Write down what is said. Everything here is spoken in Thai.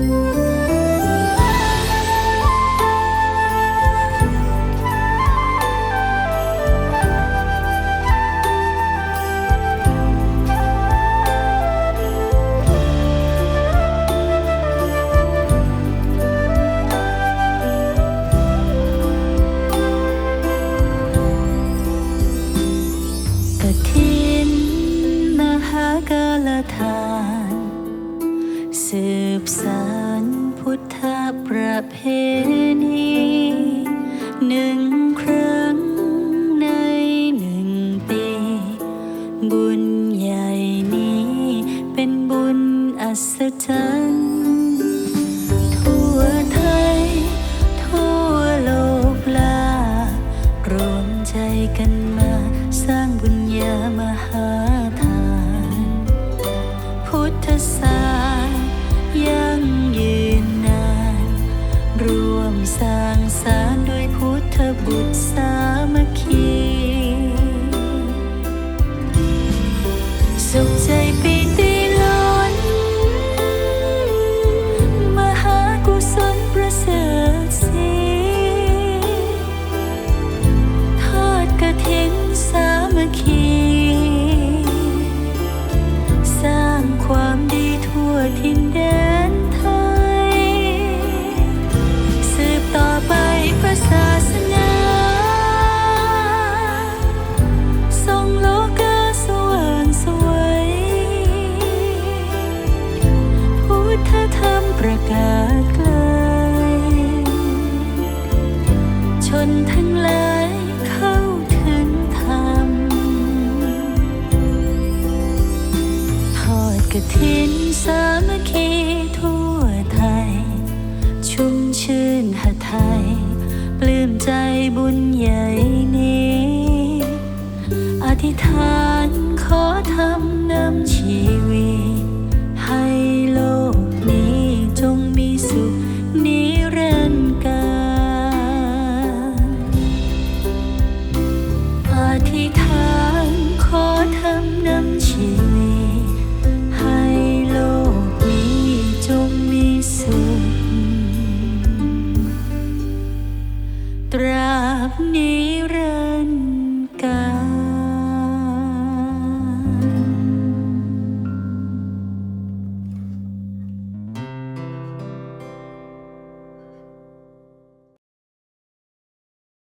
กถินมหากาลทาน สืบสานพุทธประเพณีหนึ่งครั้งในหนึ่งปี บุญใหญ่นี้เป็นบุญอัศจรรย์ วม ประกาศไกล ชนทั้งหลายเข้าถึงธรรมทอดกระถินสามัคคีทั่วไทย ชุ่มชื่นหไทย ปลื้มใจบุญใหญ่นี้ อธิษฐานขอทำ ตราบนิรันดร์